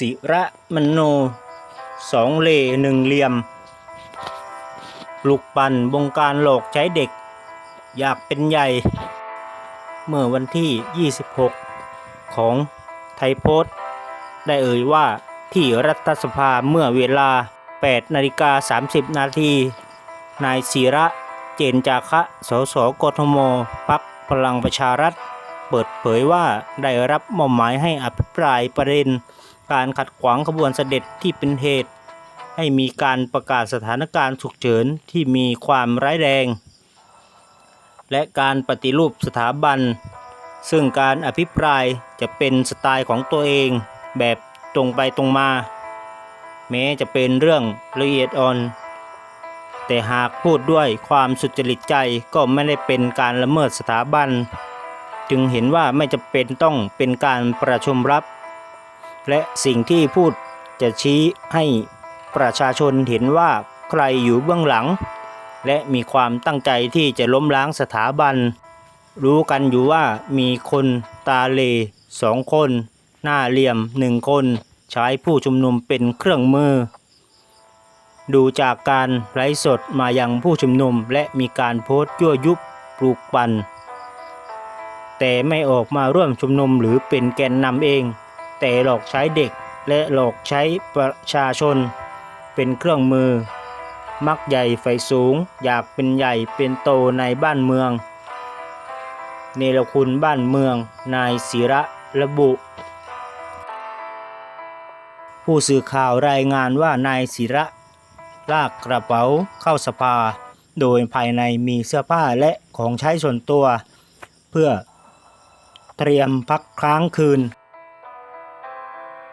ศิระมโนสองเลหนึ่งเหลี่ยมปลุกปั่นบงการหลอกใช้เด็ก อยากเป็นใหญ่ เมื่อวันที่ 26 ของไทยโพสต์ ได้เอ่ยว่าที่รัฐสภาเมื่อเวลา 8 นาฬิกา 30 นาที นายศิระเจนจาคะ สสกทมพักพลังประชารัฐ เปิดเผยว่าได้รับมอบหมายให้อภิปรายประเด็น การขัดขวางขบวนเสด็จที่เป็นเหตุ ให้มีการประกาศสถานการณ์ฉุกเฉินที่มีความร้ายแรง และการปฏิรูปสถาบัน ซึ่งการอภิปรายจะเป็นสไตล์ของตัวเองแบบตรงไปตรงมา แม้จะเป็นเรื่องละเอียดอ่อน แต่หากพูดด้วยความสุจริตใจก็ไม่ได้เป็นการละเมิดสถาบัน จึงเห็นว่าไม่จำเป็นต้องเป็นการประชุมรับ และสิ่งที่พูดจะชี้ให้ประชาชนเห็นว่าใครอยู่เบื้องหลัง และมีความตั้งใจที่จะล้มล้างสถาบัน รู้กันอยู่ว่ามีคนตาเลสองคน หน้าเหลี่ยมหนึ่งคน ใช้ผู้ชุมนุมเป็นเครื่องมือ ดูจากการไลฟ์สดมายังผู้ชุมนุมและมีการโพสต์ยั่วยุปลูกปั่นแต่ไม่ออกมาร่วมชุมนุมหรือเป็นแกนนำเอง แต่หลอกใช้เด็กและหลอกใช้ประชาชน เป็นเครื่องมือ มักใหญ่ไฟสูง อยากเป็นใหญ่เป็นโตในบ้านเมือง เนรคุณบ้านเมือง นายศิระระบุ ผู้สื่อข่าวรายงานว่านายศิระลากกระเป๋าเข้าสภา โดยภายในมีเสื้อผ้าและของใช้ส่วนตัว เพื่อเตรียมพักค้างคืน